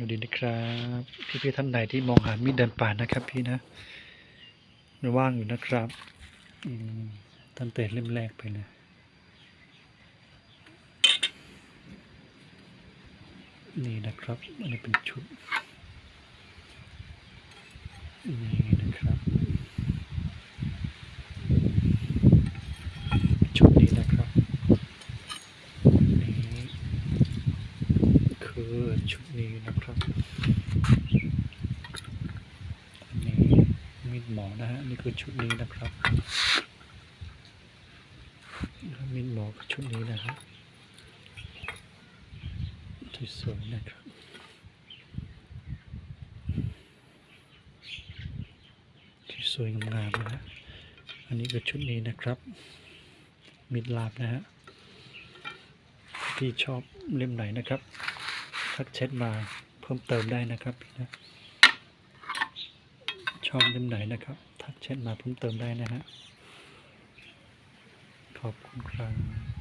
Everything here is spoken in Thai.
ดูดีนะครับ พี่ๆท่านใดที่มองหามีดเดินป่านะครับ พี่นะว่างอยู่นะครับอืมตั้งแต่เล่มแรกไปนะนี่นะครับ อันนี้เป็นชุดนี่นะครับ ชุดนี้นะครับ นี่คื อชุดนี้นะครับนนี้มีดหมอนะฮะนี่คือชุดนี้นะครับมีดหมอชุดนี้นะครับสวยๆนะครับที่สวยงามนะฮะอันนี้คือชุดนี้นะครับ มิดลาบนะฮะที่ชอบเล่มไหนนะครับ ทักแชทมาเพิ่มเติมได้นะครับพี่นะชอบเล่มไหนนะครับ ทักแชทมาเพิ่มเติมได้นะฮะขอบคุณครับ